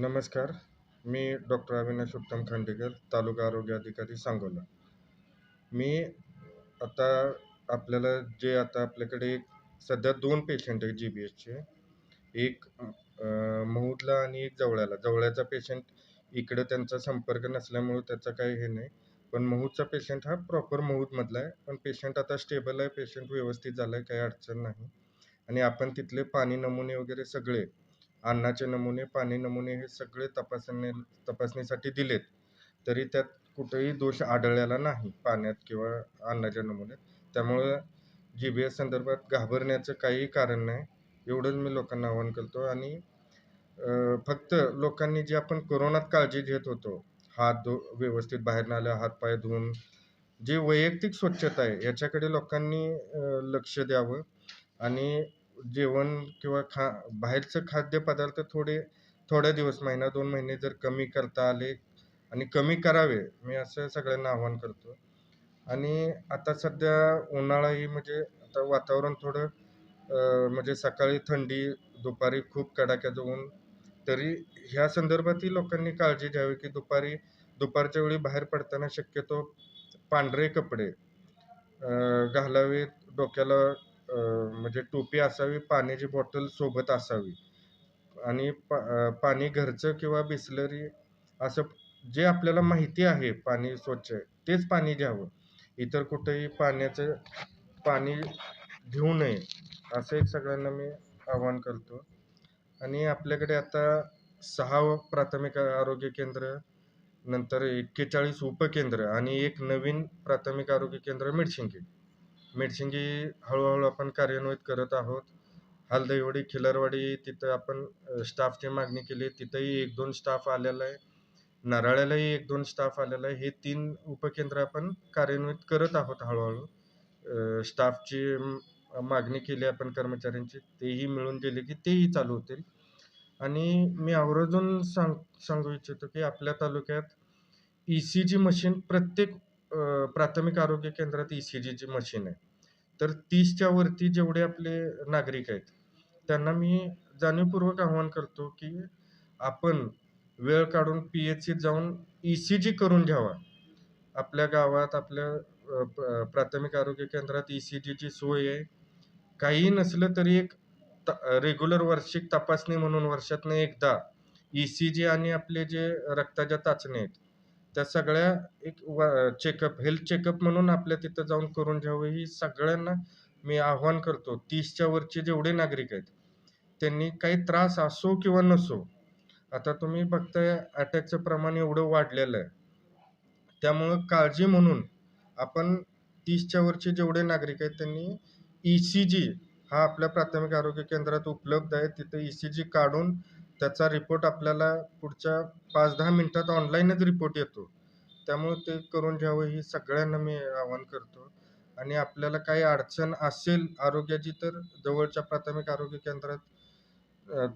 नमस्कार. मी डॉक्टर अविनाश उत्तम खांडेकर तालुका आरोग्य अधिकारी सांगोला. मी आता आपल्याला जे आता आपल्याकडे एक सध्या दोन पेशंट आहेत जी बी एसचे एक महूदला आणि एक जवळ्याला. जवळ्याचा पेशंट इकडं त्यांचा संपर्क नसल्यामुळे त्याचा काही हे नाही. पण महूदचा पेशंट हा प्रॉपर महूदमधला आहे. पण पेशंट आता स्टेबल आहे. पेशंट व्यवस्थित झाला आहे काही अडचण नाही. आणि आपण तिथले पाणी नमुने वगैरे सगळे अन्नाचे नमुने पाणी नमुने हे सगळे तपासणी तपासणीसाठी दिलेत. तरी त्यात कुठेही दोष आढळलेला नाही पाण्यात किंवा अन्नाच्या नमुन्यात. त्यामुळं जी बी एस संदर्भात घाबरण्याचं काही कारण नाही. एवढंच मी लोकांना आवाहन करतो. आणि फक्त लोकांनी जी आपण कोरोनात काळजी घेत होतो हात धु व्यवस्थित बाहेर न आल्या हातपाय धुवून जी वैयक्तिक स्वच्छता आहे याच्याकडे लोकांनी लक्ष द्यावं. आणि जेवण किंवा खा बाहेरचं खाद्यपदार्थ थोडे थोड्या दिवस महिना दोन महिने जर कमी करता आले आणि कमी करावे मी असं सगळ्यांना आव्हान करतो. आणि आता सध्या उन्हाळाही म्हणजे आता वातावरण थोडं म्हणजे सकाळी थंडी दुपारी खूप कडाक्याचं ऊन तरी ह्या संदर्भातही लोकांनी काळजी घ्यावी की दुपारी दुपारच्या वेळी बाहेर पडताना शक्यतो पांढरे कपडे घालावेत डोक्याला म्हणजे टोपी असावी पाण्याची बॉटल सोबत असावी. आणि पा पाणी घरचं किंवा बिसलरी असं जे आपल्याला माहिती आहे पाणी स्वच्छ आहे तेच पाणी घ्यावं. इतर कुठेही पाण्याचं पाणी घेऊ नये असं एक सगळ्यांना मी आवाहन करतो. आणि आपल्याकडे आता सहा प्राथमिक आरोग्य केंद्र नंतर एक्केचाळीस उपकेंद्र आणि एक नवीन प्राथमिक आरोग्य केंद्र मिरशिंगी. मिरशिंगी हळूहळू आपण कार्यान्वित करत आहोत. हलदईवाडी खिलरवाडी तिथं आपण स्टाफची मागणी केली. आहे तिथंही एक दोन स्टाफ आलेला आहे. नराळ्यालाही एक दोन स्टाफ आलेला आहे. हे तीन उपकेंद्र आपण कार्यान्वित करत आहोत हळूहळू. स्टाफची मागणी केली आपण कर्मचाऱ्यांची. तेही मिळून गेले की तेही चालू होतील. आणि मी आवर्जून सांग सांगू इच्छितो की आपल्या तालुक्यात ई सी जी मशीन प्रत्येक प्राथमिक आरोग्य केंद्रात ई सी जीची मशीन आहे. तर तीसच्या वरती जेवढे आपले नागरिक आहेत त्यांना मी जाणीवपूर्वक आवाहन करतो की आपण वेळ काढून पी एच सीत जाऊन ई सी जी करून घ्यावा. आपल्या गावात आपल्या प- प्राथमिक आरोग्य केंद्रात ई सी जीची सोय आहे. काहीही नसलं तरी एक रेग्युलर वार्षिक तपासणी म्हणून वर्षातनं एकदा ई सी जी आणि आपले जे रक्ताच्या चाचण्या आहेत त्या सगळ्या एक चेकअप हेल्थ चेकअप म्हणून आपल्या तिथं जाऊन करून घ्यावं ही सगळ्यांना मी आव्हान करतो. तीसच्या वरचे जेवढे नागरिक आहेत त्यांनी काही त्रास असो किंवा नसो आता तुम्ही बघताय अटॅकचं प्रमाण एवढं वाढलेलं आहे. त्यामुळं काळजी म्हणून आपण तीसच्या वरचे जेवढे नागरिक आहेत त्यांनी ई सी जी हा आपल्या प्राथमिक आरोग्य केंद्रात उपलब्ध आहे. तिथे ई सी जी काढून त्याचा रिपोर्ट आपल्याला पुढच्या पाच दहा मिनिटात ऑनलाईनच रिपोर्ट येतो. त्यामुळे ते करून घ्यावं ही सगळ्यांना मी आवाहन करतो. आणि आपल्याला काही अडचण असेल आरोग्याची तर जवळच्या प्राथमिक आरोग्य केंद्रात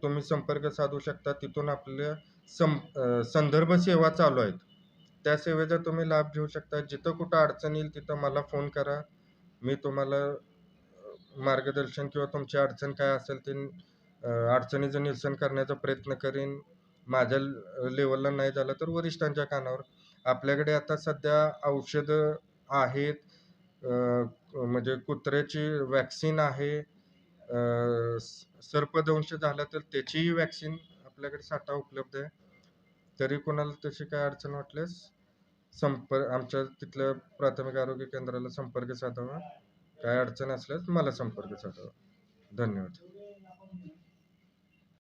तुम्ही संपर्क साधू शकता. तिथून आपल्या सं संदर्भ सेवा चालू आहेत. त्या सेवेचा तुम्ही लाभ घेऊ शकता. जिथं कुठं अडचण येईल तिथं मला फोन करा. मी तुम्हाला मार्गदर्शन किंवा तुमची अडचण काय असेल ते अडचणीचं निरसन करण्याचा प्रयत्न करीन. माझ्या लेवलला नाही झालं तर वरिष्ठांच्या कानावर. आपल्याकडे आता सध्या औषधं आहेत. म्हणजे कुत्र्याची वॅक्सिन आहे. सर्पदंश झाला तर त्याचीही वॅक्सिन आपल्याकडे साठा उपलब्ध आहे. तरी कोणाला तशी काय अडचण वाटल्यास संपर्क आमच्या तिथल्या प्राथमिक आरोग्य केंद्राला संपर्क साधावा. काय अडचण असल्यास मला संपर्क साधावा. धन्यवाद.